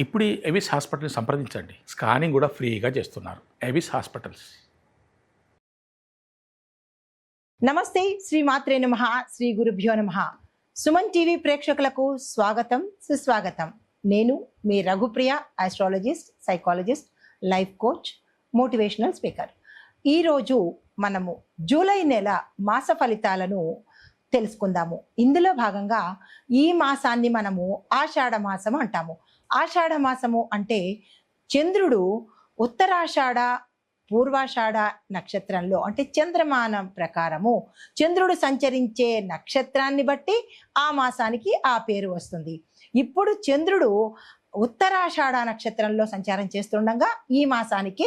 ఇప్పుడు ఎవిస్ హాస్పిటల్ని సంప్రదించండి. స్కానింగ్ కూడా ఫ్రీగా చేస్తున్నారు. Avis hospitals. నమస్తే శ్రీ మాత్రే నమ శ్రీ గురుభ్యో నమ. సుమన్ టీవీ ప్రేక్షకులకు స్వాగతం సుస్వాగతం. నేను మీ Raghupriya astrologist psychologist life coach motivational speaker ఈరోజు మనము జూలై నెల మాస ఫలితాలను తెలుసుకుందాము. ఇందులో భాగంగా ఈ మాసాన్ని మనము ఆషాఢ మాసం అంటాము. ఆషాఢ మాసము అంటే చంద్రుడు ఉత్తరాషాఢ పూర్వాషాఢ నక్షత్రంలో అంటే చంద్రమానం ప్రకారము చంద్రుడు సంచరించే నక్షత్రాన్ని బట్టి ఆ మాసానికి ఆ పేరు వస్తుంది. ఇప్పుడు చంద్రుడు ఉత్తరాషాఢ నక్షత్రంలో సంచారం చేస్తుండగా ఈ మాసానికి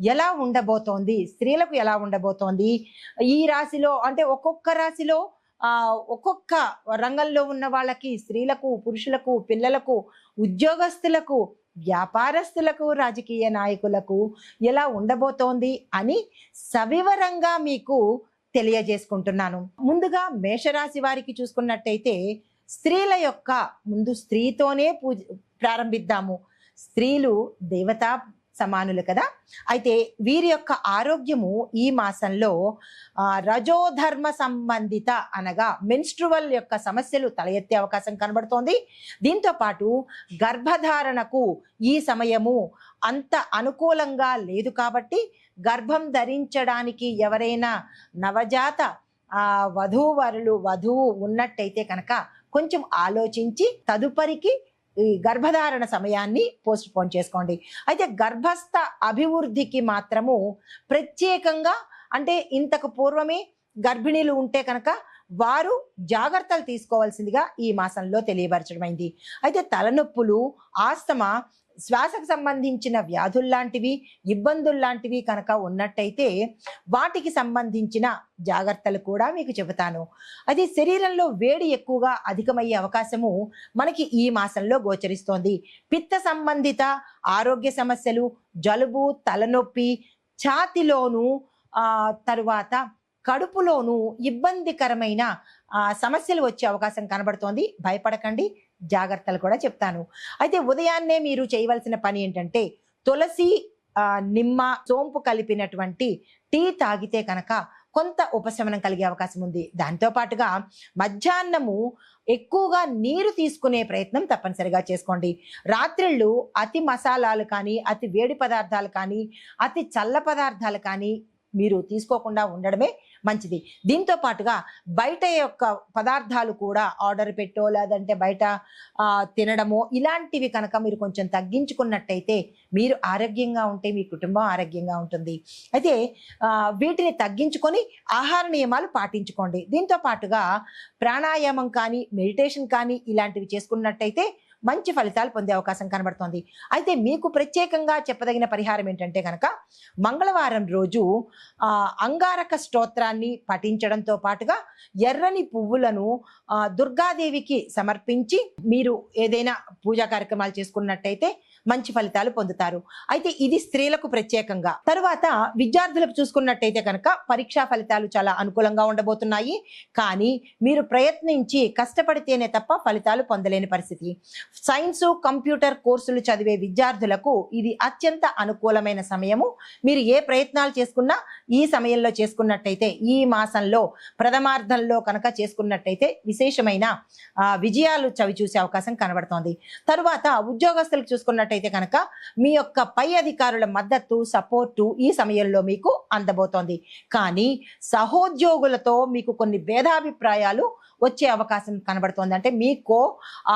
ఎలా ఉండబోతోంది? స్త్రీలకు ఎలా ఉండబోతోంది? ఈ రాశిలో అంటే ఒక్కొక్క రాశిలో ఆ ఒక్కొక్క రంగంలో ఉన్న వాళ్ళకి స్త్రీలకు పురుషులకు పిల్లలకు ఉద్యోగస్తులకు వ్యాపారస్తులకు రాజకీయ నాయకులకు ఎలా ఉండబోతోంది అని సవివరంగా మీకు తెలియజేసుకుంటున్నాను. ముందుగా మేషరాశి వారికి చూసుకున్నట్టయితే స్త్రీల యొక్క ముందు స్త్రీతోనే పూజ ప్రారంభిద్దాము. స్త్రీలు దేవతా సమానులు కదా? అయితే వీరి యొక్క ఆరోగ్యము ఈ మాసంలో రజోధర్మ సంబంధిత అనగా మెన్స్ట్రువల్ యొక్క సమస్యలు తల ఎత్తే అవకాశం కనబడుతోంది. దీంతో పాటు గర్భధారణకు ఈ సమయము అంత అనుకూలంగా లేదు కాబట్టి గర్భం ధరించడానికి ఎవరైనా నవజాత ఆ వధూవరులు వధువు ఉన్నట్టయితే కనుక కొంచెం ఆలోచించి తదుపరికి ఈ గర్భధారణ సమయాన్ని పోస్ట్ పోన్ చేసుకోండి. అయితే గర్భస్థ అభివృద్ధికి మాత్రము ప్రత్యేకంగా అంటే ఇంతకు పూర్వమే గర్భిణీలు ఉంటే కనుక వారు జాగ్రత్తలు తీసుకోవాల్సిందిగా ఈ మాసంలో తెలియపరచడమైంది. అయితే తలనొప్పులు ఆస్తమా శ్వాసకు సంబంధించిన వ్యాధుల్లాంటివి ఇబ్బందుల్లాంటివి కనుక ఉన్నట్టయితే వాటికి సంబంధించిన జాగ్రత్తలు కూడా మీకు చెబుతాను. అది శరీరంలో వేడి ఎక్కువగా అధికమయ్యే అవకాశము మనకి ఈ మాసంలో గోచరిస్తోంది. పిత్త సంబంధిత ఆరోగ్య సమస్యలు జలుబు తలనొప్పి ఛాతిలోను తరువాత కడుపులోను ఇబ్బందికరమైన సమస్యలు వచ్చే అవకాశం కనబడుతోంది. భయపడకండి. జాగ్రత్తలు కూడా చెప్తాను. అయితే ఉదయాన్నే మీరు చేయవలసిన పని ఏంటంటే తులసి నిమ్మ సోంపు కలిపినటువంటి టీ తాగితే కనుక కొంత ఉపశమనం కలిగే అవకాశం ఉంది. దాంతో పాటుగా మధ్యాహ్నము ఎక్కువగా నీరు తీసుకునే ప్రయత్నం తప్పనిసరిగా చేసుకోండి. రాత్రిళ్ళు అతి మసాలాలు కానీ అతి వేడి పదార్థాలు కానీ అతి చల్ల పదార్థాలు కానీ మీరు తీసుకోకుండా ఉండడమే మంచిది. దీంతో పాటుగా బయట యొక్క పదార్థాలు కూడా ఆర్డర్ పెట్టో లేదంటే బయట తినడమో ఇలాంటివి కనుక మీరు కొంచెం తగ్గించుకున్నట్టయితే మీరు ఆరోగ్యంగా ఉంటే మీ కుటుంబం ఆరోగ్యంగా ఉంటుంది. అయితే వీటిని తగ్గించుకొని ఆహార నియమాలు పాటించుకోండి. దీంతో పాటుగా ప్రాణాయామం కానీ మెడిటేషన్ కానీ ఇలాంటివి చేసుకున్నట్టయితే మంచి ఫలితాలు పొందే అవకాశం కనబడుతోంది. అయితే మీకు ప్రత్యేకంగా చెప్పదగిన పరిహారం ఏంటంటే కనుక మంగళవారం రోజు అంగారక స్తోత్రాన్ని పఠించడంతో పాటుగా ఎర్రని పువ్వులను దుర్గాదేవికి సమర్పించి మీరు ఏదైనా పూజా కార్యక్రమాలు చేసుకున్నట్టయితే మంచి ఫలితాలు పొందుతారు. అయితే ఇది స్త్రీలకు ప్రత్యేకంగా. తరువాత విద్యార్థులకు చూసుకున్నట్టయితే కనుక పరీక్షా ఫలితాలు చాలా అనుకూలంగా ఉండబోతున్నాయి. కానీ మీరు ప్రయత్నించి కష్టపడితేనే తప్ప ఫలితాలు పొందలేని పరిస్థితి. సైన్స్ కంప్యూటర్ కోర్సులు చదివే విద్యార్థులకు ఇది అత్యంత అనుకూలమైన సమయము. మీరు ఏ ప్రయత్నాలు చేసుకున్నా ఈ సమయంలో చేసుకున్నట్టయితే ఈ మాసంలో ప్రథమార్థంలో కనుక చేసుకున్నట్టయితే విశేషమైన విజయాలు చవి చూసే అవకాశం కనబడుతోంది. తరువాత ఉద్యోగస్తులకు చూసుకున్నట్టయితే కనుక మీ యొక్క పై అధికారుల మద్దతు సపోర్టు ఈ సమయంలో మీకు అందబోతోంది. కానీ సహోద్యోగులతో మీకు కొన్ని భేదాభిప్రాయాలు వచ్చే అవకాశం కనబడుతోంది. అంటే మీకో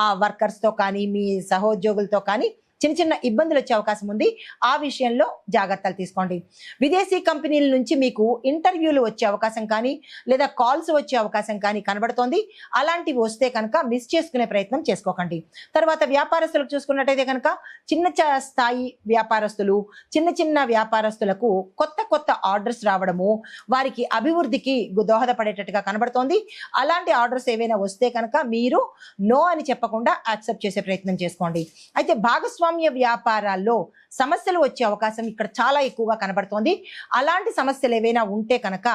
ఆ వర్కర్స్తో కానీ మీ సహోద్యోగులతో కానీ చిన్న చిన్న ఇబ్బందులు వచ్చే అవకాశం ఉంది. ఆ విషయంలో జాగ్రత్తలు తీసుకోండి. విదేశీ కంపెనీల నుంచి మీకు ఇంటర్వ్యూలు వచ్చే అవకాశం కానీ లేదా కాల్స్ వచ్చే అవకాశం కానీ కనబడుతోంది. అలాంటివి వస్తే కనుక మిస్ చేసుకునే ప్రయత్నం చేసుకోకండి. తర్వాత వ్యాపారస్తులకు చూసుకున్నట్టయితే కనుక చిన్న చ- స్థాయి వ్యాపారస్తులు చిన్న చిన్న వ్యాపారస్తులకు కొత్త కొత్త ఆర్డర్స్ రావడము వారికి అభివృద్ధికి దోహదపడేటట్టుగా కనబడుతోంది. అలాంటి ఆర్డర్స్ ఏవైనా వస్తే కనుక మీరు నో అని చెప్పకుండా యాక్సెప్ట్ చేసే ప్రయత్నం చేసుకోండి. అయితే భాగస్వామ్య వ్యాపారాల్లో సమస్యలు వచ్చే అవకాశం ఇక్కడ చాలా ఎక్కువగా కనబడుతోంది. అలాంటి సమస్యలు ఏవైనా ఉంటే కనుక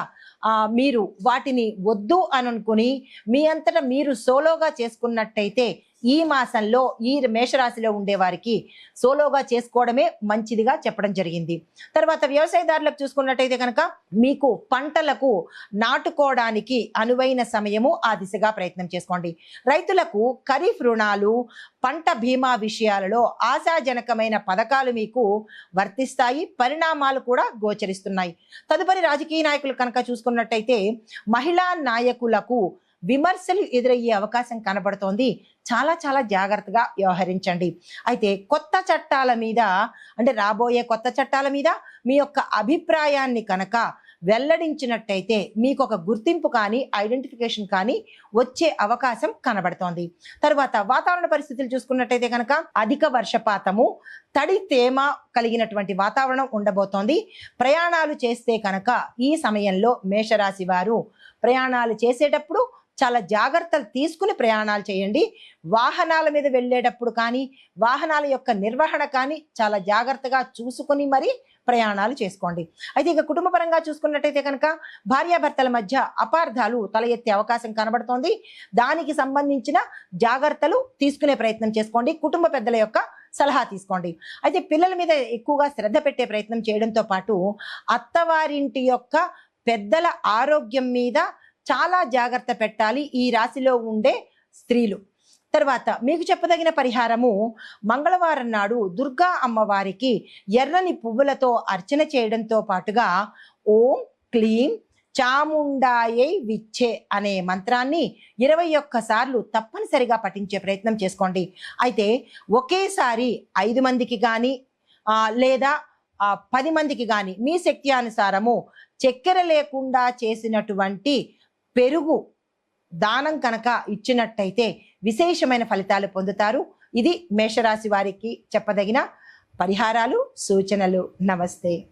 ఆ, మీరు వాటిని వద్దు అని అనుకుని మీ అంతటా మీరు సోలోగా చేసుకున్నట్టయితే ఈ మాసంలో ఈ మేషరాశిలో ఉండేవారికి సోలోగా చేసుకోవడమే మంచిదిగా చెప్పడం జరిగింది. తర్వాత వ్యవసాయదారులకు చూసుకున్నట్టయితే కనుక మీకు పంటలకు నాటుకోవడానికి అనువైన సమయము ఆ దిశగా ప్రయత్నం చేసుకోండి. రైతులకు ఖరీఫ్ రుణాలు పంట బీమా విషయాలలో ఆశాజనకమైన పథకాలు మీకు వర్తిస్తాయి పరిణామాలు కూడా గోచరిస్తున్నాయి. తదుపరి రాజకీయ నాయకులు కనుక చూసుకున్నట్టయితే మహిళా నాయకులకు విమర్శలు ఎదురయ్యే అవకాశం కనబడుతోంది. చాలా చాలా జాగ్రత్తగా వ్యవహరించండి. అయితే కొత్త చట్టాల మీద అంటే రాబోయే కొత్త చట్టాల మీద మీ యొక్క అభిప్రాయాన్ని కనుక వెల్లడించినట్టయితే మీకు ఒక గుర్తింపు కానీ ఐడెంటిఫికేషన్ కానీ వచ్చే అవకాశం కనబడుతోంది. తర్వాత వాతావరణ పరిస్థితులు చూసుకున్నట్టయితే కనుక అధిక వర్షపాతము తడి తేమ కలిగినటువంటి వాతావరణం ఉండబోతోంది. ప్రయాణాలు చేస్తే కనుక ఈ సమయంలో మేషరాశి వారు ప్రయాణాలు చేసేటప్పుడు చాలా జాగ్రత్తలు తీసుకుని ప్రయాణాలు చేయండి. వాహనాల మీద వెళ్ళేటప్పుడు కానీ వాహనాల యొక్క నిర్వహణ కానీ చాలా జాగ్రత్తగా చూసుకుని మరి ప్రయాణాలు చేసుకోండి. అయితే ఇక కుటుంబ పరంగా చూసుకున్నట్టయితే కనుక భార్యాభర్తల మధ్య అపార్థాలు తల ఎత్తే అవకాశం కనబడుతోంది. దానికి సంబంధించిన జాగ్రత్తలు తీసుకునే ప్రయత్నం చేసుకోండి. కుటుంబ పెద్దల యొక్క సలహా తీసుకోండి. అయితే పిల్లల మీద ఎక్కువగా శ్రద్ధ పెట్టే ప్రయత్నం చేయడంతో పాటు అత్తవారింటి యొక్క పెద్దల ఆరోగ్యం మీద చాలా జాగ్రత్త పెట్టాలి ఈ రాశిలో ఉండే స్త్రీలు. తర్వాత మీకు చెప్పదగిన పరిహారము మంగళవారం నాడు దుర్గా అమ్మవారికి ఎర్రని పువ్వులతో అర్చన చేయడంతో పాటుగా ఓం క్లీం చాముండాయై విచ్చే అనే మంత్రాన్ని ఇరవై ఒక్క సార్లు తప్పనిసరిగా పఠించే ప్రయత్నం చేసుకోండి. అయితే ఒకేసారి ఐదు మందికి కానీ లేదా పది మందికి కానీ మీ శక్తి అనుసారము చక్కెర లేకుండా చేసినటువంటి పెరుగు దానం కనుక ఇచ్చినట్టయితే విశేషమైన ఫలితాలు పొందుతారు. ఇది మేషరాశి వారికి చెప్పదగిన పరిహారాలు సూచనలు. నమస్తే.